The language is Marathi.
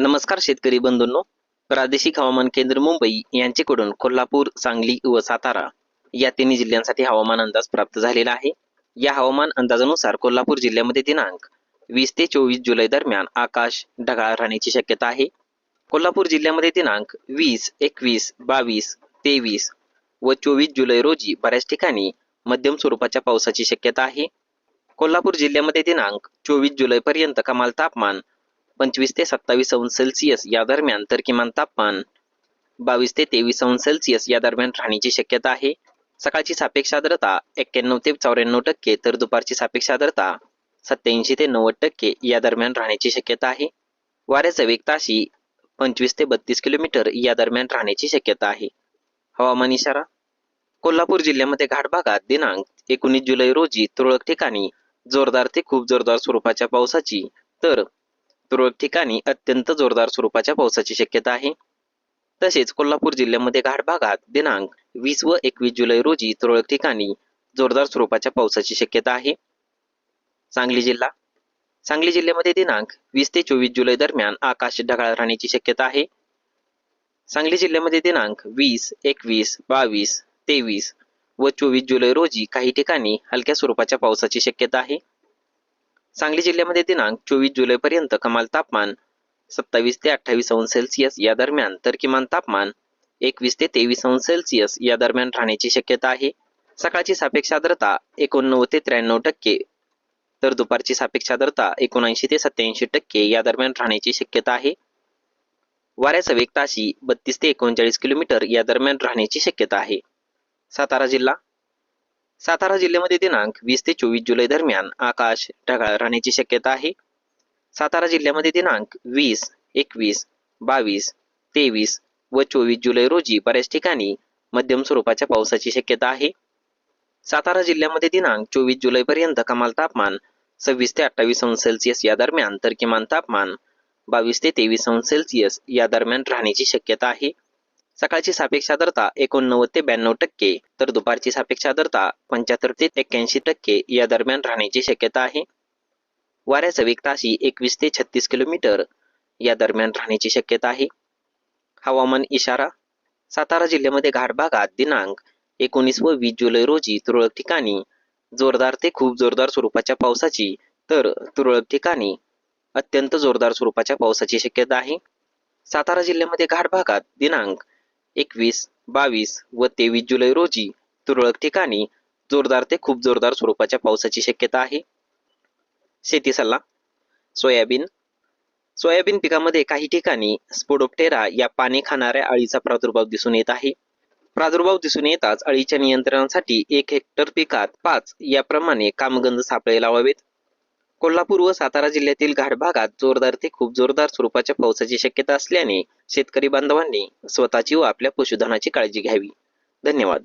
नमस्कार शेतकरी बंधूंनो. प्रादेशिक हवामान केंद्र मुंबई यांचेकडून कोल्हापूर सांगली व सातारा या तिन्ही जिल्ह्यांसाठी हवामान अंदाज प्राप्त झालेला आहे. या हवामान अंदाजानुसार कोल्हापूर जिल्ह्यामध्ये दिनांक वीस ते चोवीस जुलै दरम्यान आकाश ढगाळ राहण्याची शक्यता आहे. कोल्हापूर जिल्ह्यामध्ये दिनांक वीस एकवीस बावीस तेवीस व चोवीस जुलै रोजी बऱ्याच ठिकाणी मध्यम स्वरूपाच्या पावसाची शक्यता आहे. कोल्हापूर जिल्ह्यामध्ये दिनांक चोवीस जुलैपर्यंत कमाल तापमान पंचवीस ते सत्तावीस अंश सेल्सिअस या दरम्यान तर किमान तापमान बावीस ते तेवीस अंश सेल्सिअस या दरम्यान राहण्याची शक्यता आहे. सकाळची सापेक्ष आर्द्रता एक्क्याण्णव ते चौऱ्याण्णव टक्के तर दुपारची सापेक्ष आर्द्रता सत्याऐंशी ते नव्वद टक्के या दरम्यान राहण्याची शक्यता आहे. वाऱ्याचा वेग ताशी पंचवीस ते बत्तीस किलोमीटर या दरम्यान राहण्याची शक्यता आहे. हवामान इशारा कोल्हापूर जिल्ह्यामध्ये घाट भागात दिनांक एकोणीस जुलै रोजी तुरळक ठिकाणी जोरदार ते खूप जोरदार स्वरूपाच्या पावसाची तर तुरळक ठिकाणी अत्यंत जोरदार स्वरूपाच्या पावसाची शक्यता आहे. तसेच कोल्हापूर जिल्ह्यामध्ये घाट भागात दिनांक वीस व एकवीस जुलै रोजी तुरळक ठिकाणी जोरदार स्वरूपाच्या पावसाची शक्यता आहे. सांगली जिल्हा. सांगली जिल्ह्यामध्ये दिनांक वीस ते चोवीस जुलै दरम्यान आकाश ढगाळ राहण्याची शक्यता आहे. सांगली जिल्ह्यामध्ये दिनांक वीस एकवीस बावीस तेवीस व चोवीस जुलै रोजी काही ठिकाणी हलक्या स्वरूपाच्या पावसाची शक्यता आहे. सांगली जिल्ह्यामध्ये दिनांक चोवीस जुलैपर्यंत कमाल तापमान सत्तावीस ते अठ्ठावीस अंश सेल्सिअस या दरम्यान तर किमान तापमान एकवीस ते तेवीस अंश सेल्सिअस या दरम्यान राहण्याची शक्यता आहे. सकाळची सापेक्ष आर्द्रता एकोणनव्वद ते त्र्याण्णव टक्के तर दुपारची सापेक्ष आर्द्रता एकोणऐंशी ते सत्याऐंशी टक्के या दरम्यान राहण्याची शक्यता आहे. वाऱ्याचा वेग ताशी बत्तीस ते एकोणचाळीस किलोमीटर या दरम्यान राहण्याची शक्यता आहे. सातारा जिल्हा सातारा जिल्ह्यामध्ये दिनांक वीस ते चोवीस जुलै दरम्यान आकाश ढगाळ राहण्याची शक्यता आहे. सातारा जिल्ह्यामध्ये दिनांक वीस एकवीस बावीस तेवीस व चोवीस जुलै रोजी बऱ्याच ठिकाणी मध्यम स्वरूपाच्या पावसाची शक्यता आहे. सातारा जिल्ह्यामध्ये दिनांक चोवीस जुलैपर्यंत कमाल तापमान सव्वीस ते अठ्ठावीस अंश सेल्सिअस या दरम्यान तर किमान तापमान बावीस ते तेवीस अंश सेल्सिअस या दरम्यान राहण्याची शक्यता आहे. सकाळची सापेक्ष आर्द्रता एकोणनव्वद ते ब्याण्णव टक्के तर दुपारची सापेक्ष आर्द्रता पंच्याहत्तर ते एक्क्याऐंशी टक्के या दरम्यान राहण्याची शक्यता आहे. वाऱ्याचा वेग ताशी एकवीस ते छत्तीस किलोमीटर या दरम्यान राहण्याची शक्यता आहे. हवामान इशारा सातारा जिल्ह्यामध्ये घाट भागात दिनांक एकोणीस व वीस जुलै रोजी तुरळक ठिकाणी जोरदार ते खूप जोरदार स्वरूपाच्या पावसाची तर तुरळक ठिकाणी अत्यंत जोरदार स्वरूपाच्या पावसाची शक्यता आहे. सातारा जिल्ह्यामध्ये घाट भागात दिनांक एकवीस बावीस व तेवीस जुलै रोजी तुरळक ठिकाणी जोरदार ते खूप जोरदार स्वरूपाच्या पावसाची शक्यता आहे. शेती सल्ला सोयाबीन. सोयाबीन पिकामध्ये काही ठिकाणी स्पोडोप्टेरा या पाने खाणाऱ्या अळीचा प्रादुर्भाव दिसून येत आहे. प्रादुर्भाव दिसून येताच अळीच्या नियंत्रणासाठी एक हेक्टर पिकात पाच याप्रमाणे कामगंध सापळे लावावेत कोल्हापूर व सातारा जिल्ह्यातील घाट भागात जोरदार ते खूप जोरदार स्वरूपाच्या पावसाची शक्यता असल्याने शेतकरी बांधवांनी स्वतःची व आपल्या पशुधनाची काळजी घ्यावी. धन्यवाद.